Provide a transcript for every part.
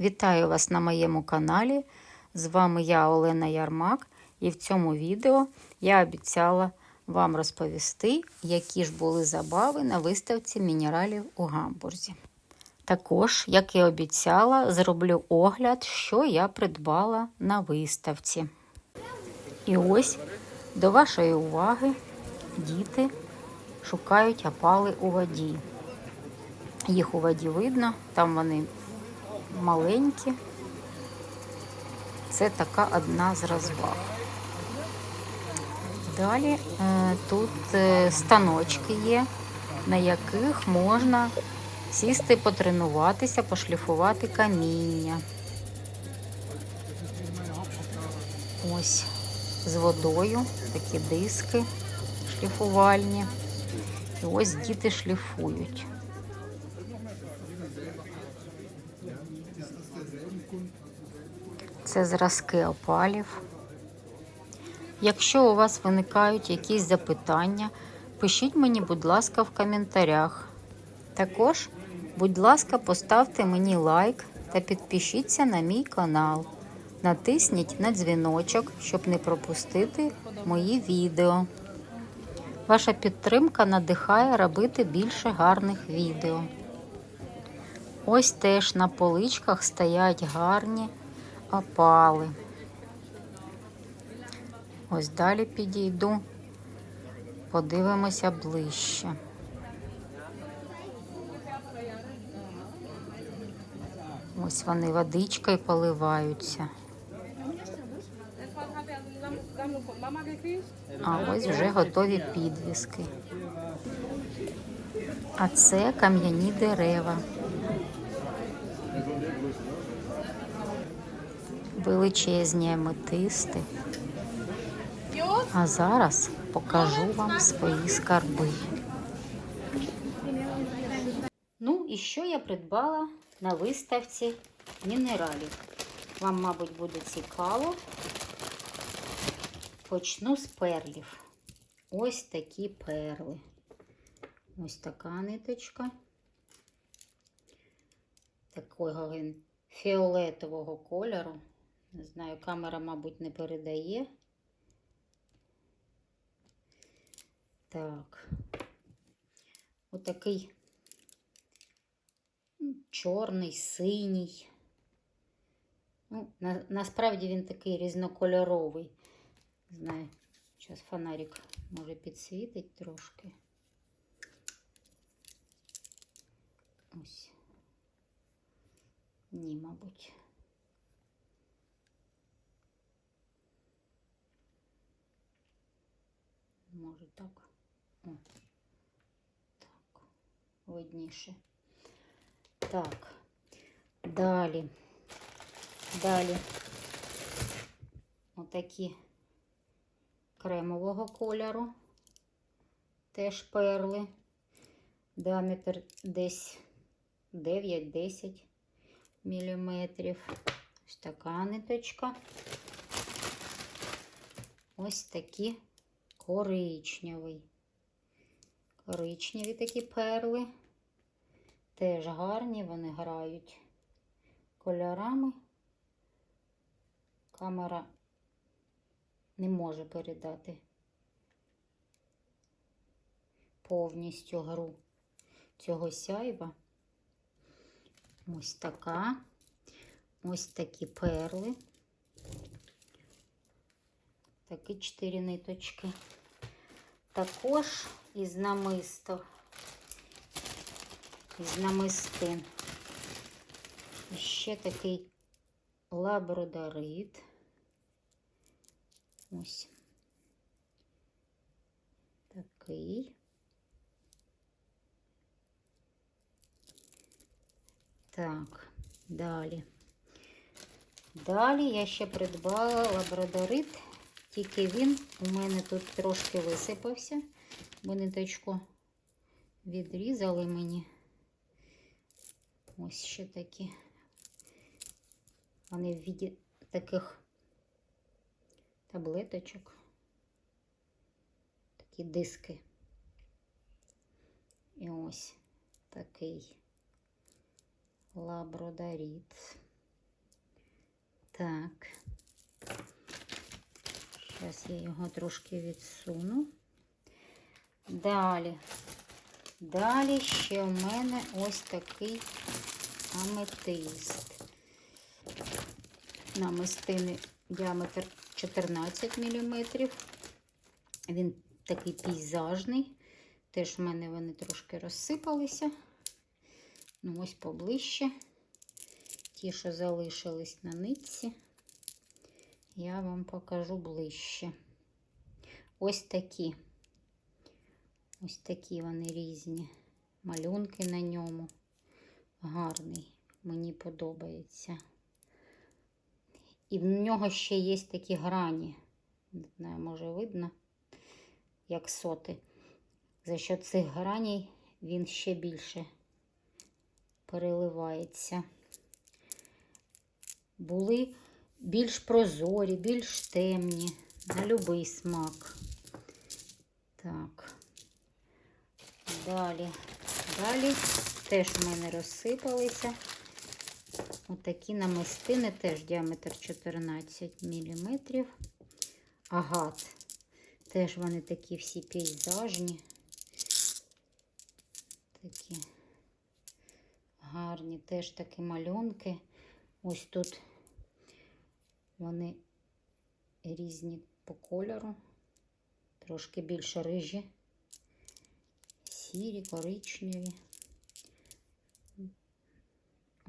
Вітаю вас на моєму каналі. З вами я, Олена Ярмак, і в цьому відео я обіцяла вам розповісти, які ж були забави на виставці мінералів у Гамбурзі. Також, як і обіцяла, зроблю огляд, що я придбала на виставці. І ось до вашої уваги діти шукають опали у воді. Їх у воді видно, там вони маленькі. Це така одна з розваг. Далі е, тут е, станочки є, на яких можна сісти, потренуватися, пошліфувати каміння. Ось з водою такі диски шліфувальні. І ось діти шліфують. Це зразки опалів. Якщо у вас виникають якісь запитання, пишіть мені, будь ласка, в коментарях. Також, будь ласка, поставте мені лайк та підпишіться на мій канал. Натисніть на дзвіночок, щоб не пропустити мої відео. Ваша підтримка надихає робити більше гарних відео. Ось теж на поличках стоять гарні опали. Ось далі підійду, подивимося ближче. Ось вони водичкою поливаються. А ось вже готові підвіски. А це кам'яні дерева. Величезні аметисти. А зараз покажу вам свої скарби. Ну і що я придбала на виставці мінералів? Вам, мабуть, буде цікаво. Почну з перлів. Ось такі перли. Ось така ниточка. Такого фіолетового кольору. Не знаю, камера, мабуть, не передає. Так. Отакий чорний, синій. Ну, на, насправді він такий різнокольоровий. Знаю, зараз фонарик може підсвітить трошки. Ось. Ні, мабуть. Може так. О. Так, видніше. Так, далі. Далі. Отакі кремового кольору. Теж перли. Діаметр десь 9-10 міліметрів. Ось така ниточка. Ось такі коричневий. Коричневі такі перли. Теж гарні, вони грають кольорами. Камера не може передати повністю гру цього сяйва. Ось така. Ось такі перли. Такі чотири ниточки. Також із намисто, із намистин. І ще такий лабрадорит. Ось такий. Так, далі. Далі я ще придбала лабрадорит, тільки він у мене тут трошки висипався, бо ниточку відрізали мені. Ось ще такі. Вони в віді таких таблеточок. Такі диски. І ось такий лабродаріт. Так. Зараз я його трошки відсуну. Далі. Далі ще в мене ось такий аметист. Намистини діаметр 14 мм. Він такий пейзажний. Теж в мене вони трошки розсипалися. Ну, ось поближче. Ті, що залишились на нитці, я вам покажу ближче. Ось такі. Ось такі вони різні. Малюнки на ньому. Гарний. Мені подобається. І в нього ще є такі грані. Не знаю, може видно, як соти. За що цих граней він ще більше переливається. Були більш прозорі, більш темні, на любий смак. Так. Далі. Далі теж в мене розсипалися. Отакі намистини, теж діаметр 14 мм. Агат. Теж вони такі всі пейзажні. Такі гарні, теж такі малюнки. Ось тут вони різні по кольору, трошки більше рижі, сірі, коричневі.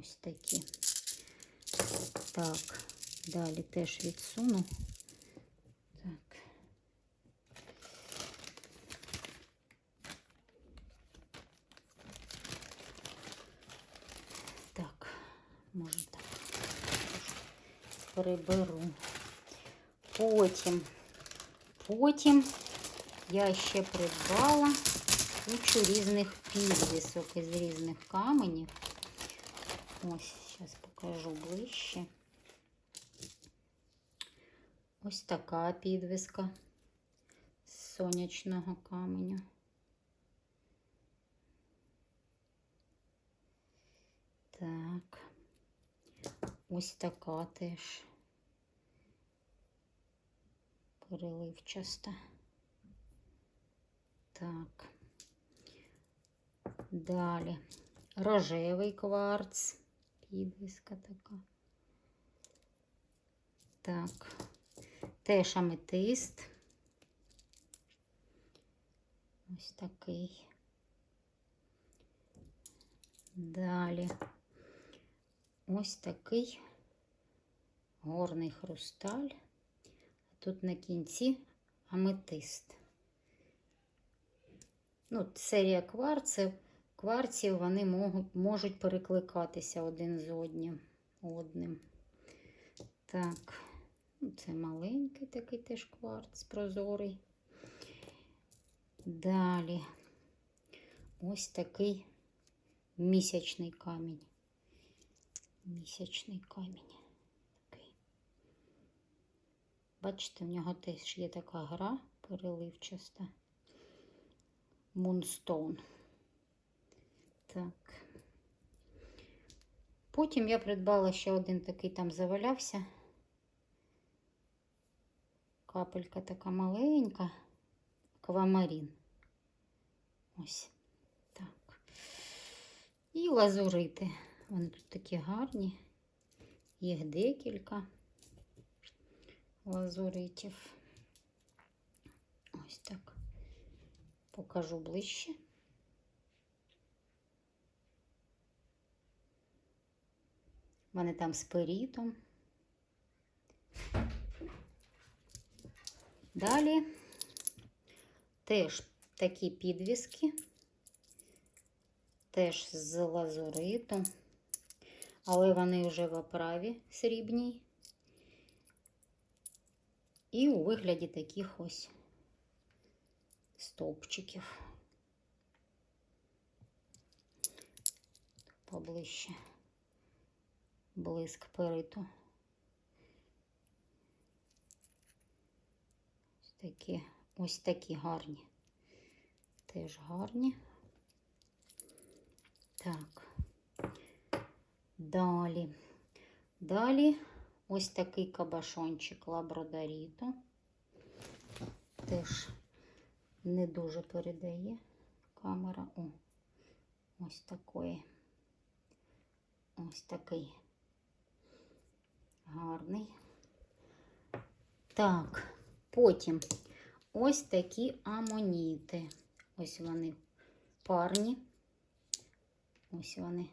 Ось такі. Так, далі теж відсуну. Так. Так, може так. Приберу. Потім, потім я ще придбала кучу різних підвісок із різних каменів. Ось, зараз покажу ближче. Ось така підвіска з сонячного каменю. Так. Ось така теж переливчаста. Так. Далі рожевий кварц, підвіска така. Так, теж аметист. Ось такий. Далі ось такий горний хрусталь. Тут на кінці аметист. Ну, серія кварців. Кварців вони можуть, перекликатися один з одним. одним. Так, ну, це маленький такий теж кварц прозорий. Далі ось такий місячний камінь. Місячний камінь. Такий. Бачите, в нього теж є така гра переливчаста. Мунстоун. Так. Потім я придбала ще один такий там завалявся. Капелька така маленька, аквамарін. Ось так. І лазурити. Вони тут такі гарні. Їх декілька лазуритів. Ось так. Покажу ближче. Мене там з перітом. Далі теж такі підвіски, теж з лазуритом, але вони вже в оправі срібній. І у вигляді таких ось стовпчиків. Поближче блиск периту. Ось такі, ось такі гарні. Теж гарні. Так. Далі. Далі ось такий кабашончик лабрадоріто. Теж не дуже передає камера. О, ось такої. Ось такий гарний. Так, потім ось такі амоніти. Ось вони парні. Ось вони.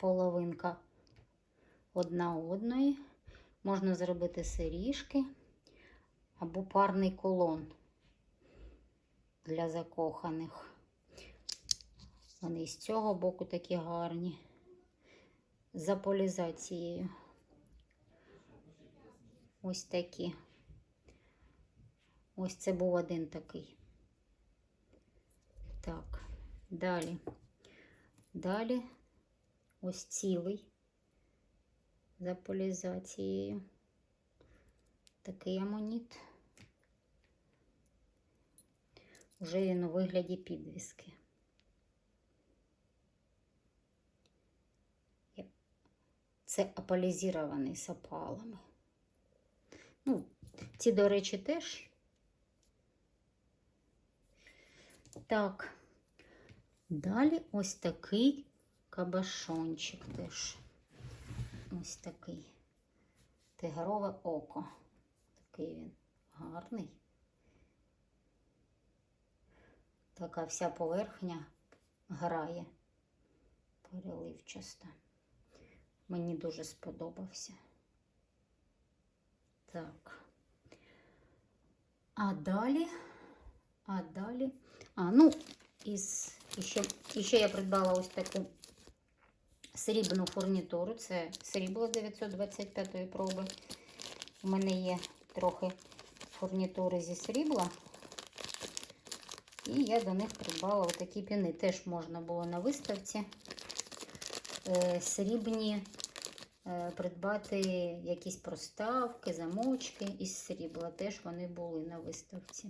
Половинка одна одної. Можна зробити сиріжки або парний колон для закоханих. Вони з цього боку такі гарні. За полізацією. Ось такі. Ось це був один такий. Так, далі. Далі ось цілий за полізацією. Такий амоніт. Уже він у вигляді підвіски. Це аполізірований з опалами. Ну, ці, до речі, теж. Так. Далі ось такий кабашончик теж. Ось такий. Тигрове око. Такий він гарний. Така вся поверхня грає переливчаста. Мені дуже сподобався. Так. А далі, а далі, а, ну, із, іще, іще я придбала ось таку срібну фурнітуру. Це срібло 925 проби. У мене є трохи фурнітури зі срібла. І я до них придбала отакі піни. Теж можна було на виставці е, срібні е, придбати якісь проставки, замочки із срібла. Теж вони були на виставці.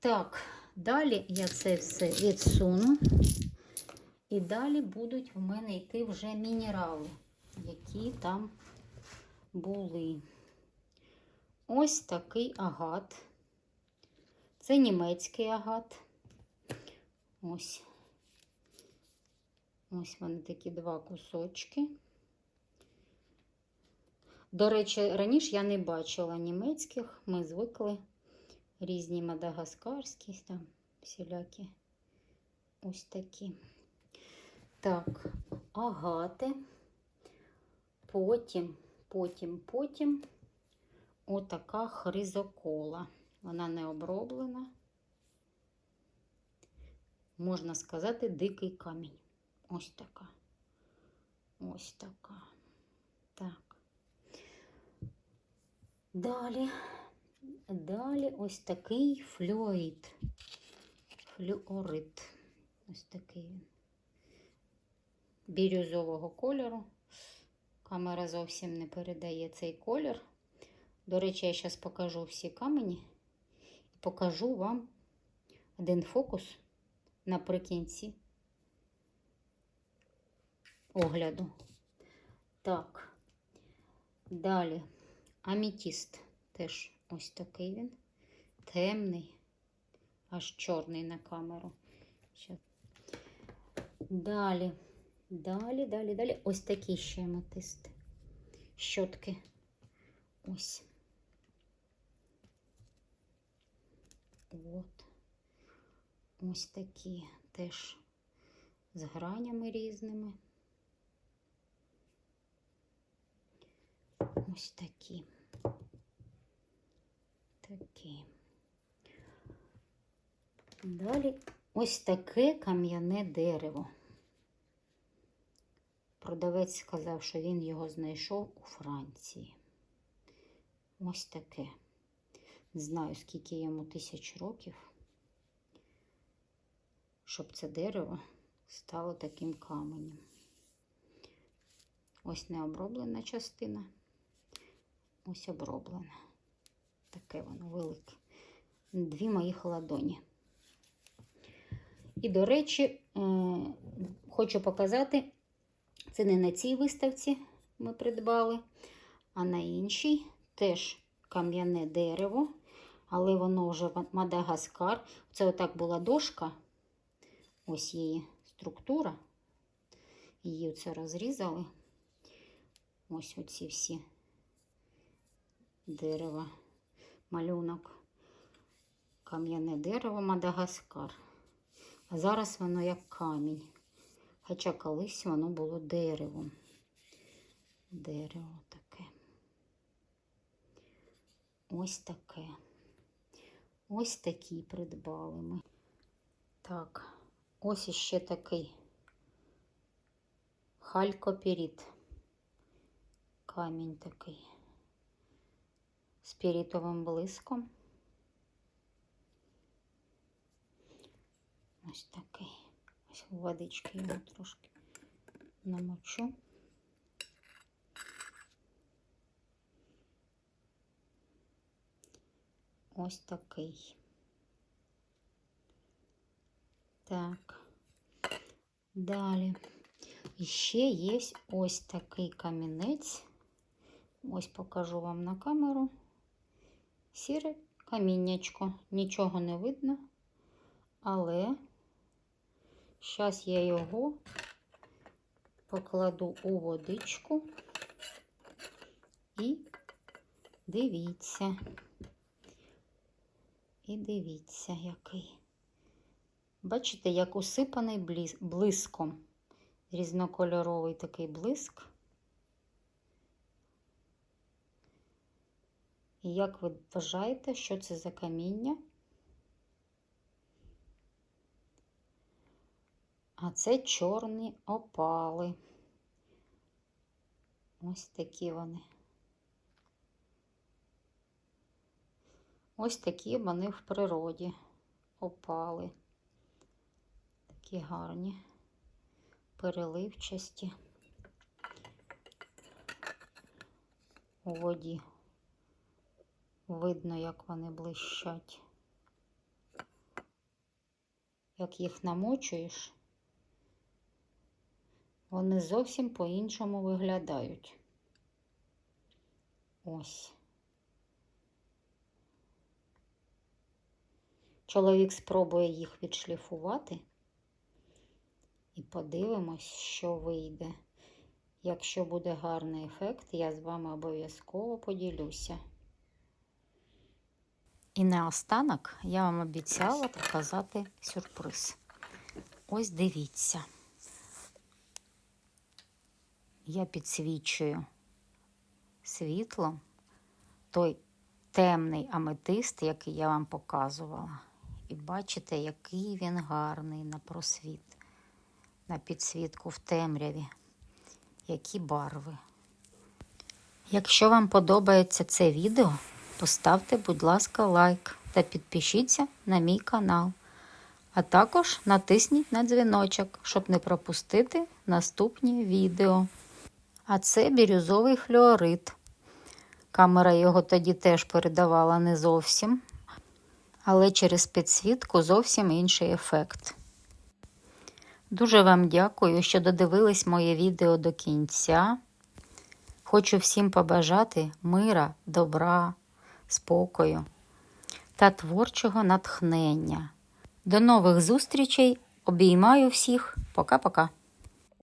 Так, далі я це все відсуну. І далі будуть в мене йти вже мінерали, які там були. Ось такий агат. Це німецький агат. Ось. Ось вони такі два кусочки. До речі, раніше я не бачила німецьких, ми звикли різні мадагаскарські, там всілякі ось такі. Так, агати. Потім, потім, потім отака хризокола. Вона не оброблена. Можна сказати, дикий камінь. Ось така. Ось така. Так. Далі, далі ось такий флюорит. Флюорит. Ось такий він. Бірюзового кольору. Камера зовсім не передає цей колір. До речі, я зараз покажу всі камені і покажу вам один фокус наприкінці огляду. Так, далі амітіст. Теж ось такий він. Темний, аж чорний на камеру. Далі, далі, далі, далі. Ось такі ще аметисти. Щотки. Ось. От. Ось такі теж з гранями різними. Ось такі. Такі. Далі ось таке кам'яне дерево. Продавець сказав, що він його знайшов у Франції. Ось таке. Не знаю, скільки йому тисяч років, щоб це дерево стало таким каменем. Ось не оброблена частина, ось оброблена. Таке воно велике. Дві моїх ладоні. І, до речі, е, хочу показати, це не на цій виставці ми придбали. А на іншій теж кам'яне дерево, але воно вже Мадагаскар. Це отак була дошка. Ось її структура. Її оце розрізали. Ось оці всі дерева, малюнок, кам'яне дерево Мадагаскар. А зараз воно як камінь. Хоча колись воно було деревом. Дерево таке. Ось таке. Ось такі придбали ми. Так, ось іще такий халькоперіт. Камінь такий. З пірітовим блиском. Ось такий. Ось водички його трошки намочу. Ось такий. Так. Далі. Ще є ось такий камінець. Ось покажу вам на камеру. Сіре каміннячко. Нічого не видно. Але зараз я його покладу у водичку і дивіться. І дивіться, який. Бачите, як усипаний блиском. Різнокольоровий такий блиск. І як ви вважаєте, що це за каміння? А це чорні опали. Ось такі вони. Ось такі вони в природі опали. Такі гарні, переливчасті у воді. Видно, як вони блищать. Як їх намочуєш, вони зовсім по-іншому виглядають. Ось. Чоловік спробує їх відшліфувати і подивимось, що вийде. Якщо буде гарний ефект, я з вами обов'язково поділюся. І наостанок я вам обіцяла показати сюрприз. Ось дивіться. Я підсвічую світлом той темний аметист, який я вам показувала. І бачите, який він гарний на просвіт, на підсвітку в темряві. Які барви. Якщо вам подобається це відео, поставте, будь ласка, лайк та підпишіться на мій канал. А також натисніть на дзвіночок, щоб не пропустити наступні відео. А це бірюзовий флюорит. Камера його тоді теж передавала не зовсім, але через підсвітку зовсім інший ефект. Дуже вам дякую, що додивились моє відео до кінця. Хочу всім побажати мира, добра, спокою та творчого натхнення. До нових зустрічей. Обіймаю всіх. Пока-пока.